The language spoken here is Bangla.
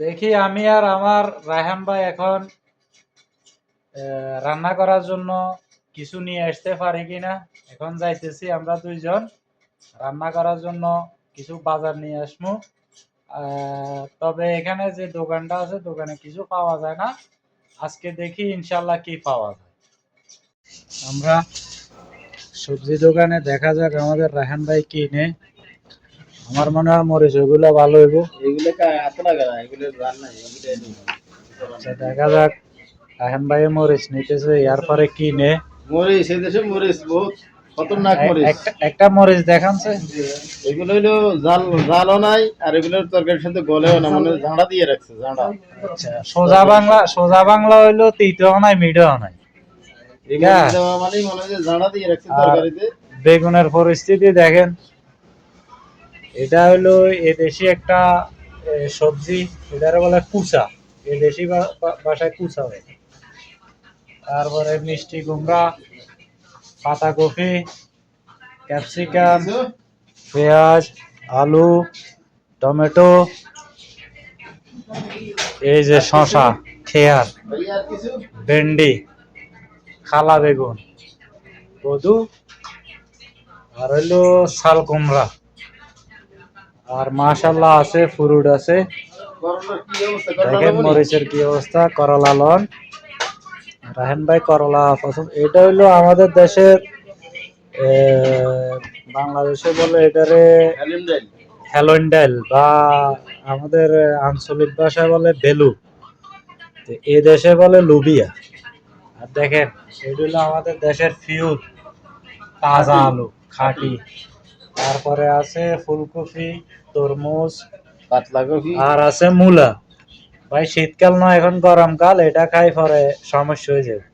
দেখি আমি আর আমার রায়হান ভাই এখন রান্না করার জন্য কিছু নিয়ে আসতে পারি কিনা? এখন যাইতেছি আমরা দুইজন। রান্না করার জন্য কিছু বাজার নিয়ে আসব। তবে এখানে যে দোকানটা আছে, দোকানে কিছু পাওয়া যায় না। আজকে দেখি ইনশাল্লাহ কি পাওয়া যায়। আমরা সবজি দোকানে দেখা যাক আমাদের রায়হান ভাই কিনে আমার মনে হয় মরিচ ওইগুলো ভালো হইব। এগুলো না রান্না আচ্ছা দেখা যাক। রায়হান ভাই মরিচ নিতেছে এর পরে মরিচ এই দেশে মরিচ বহুত খতরনাক মরিচ। একটা একটা মরিচ দেখানছে? এগুলো হইল জাল জালও নাই আর এগুলোর তরকারির সাথে গলেও না মানে ঝাঁড়া দিয়ে রাখছে ঝাঁড়া। আচ্ছা সোজা বাংলা সোজা বাংলা হইল তিতও নাই মিঠও নাই। এগুলো হ্যাঁ। মনে হয় ঝাঁড়া দিয়ে রাখছে তরকারিতে। বেগুনের পরিস্থিতি দেখেন। এটা হলো এদেশি একটা সবজি, এটারে বলে কুচা। এদেশি বা- বা- ভাষায় কুচা হয়। তারপরে মিষ্টি কুমড়া, পাতাকপি, ক্যাপসিকাম, পেঁয়াজ, আলু, টমেটো, এই যে শশা খেয়ার ভেন্ডি, খালা বেগুন, কদু, আর হইল শাল কুমড়া। আর মাশাল্লাহ আছে, ফুরুট আছে। দেখেন মরিচের কি অবস্থা, করলা লন রাহেন ভাই, করলা পছন্দ। এটা হইল আমাদের দেশের বাংলাদেশে বলে এটারে হ্যালোইন্ডাইল বা আমাদের আঞ্চলিক ভাষায় বলে বেলু তো এ দেশে বলে লুবিয়া। আর দেখেন, এটা হলো আমাদের দেশের ফিউল, তাজা আলু, খাঁটি। তারপরে আছে ফুলকপি তরমুজ পাতলাকপি আর আছে মূলা। ভাই শীতকাল নয় এখন গরমকাল এটা খাই পরে সমস্যা হয়ে যাবে।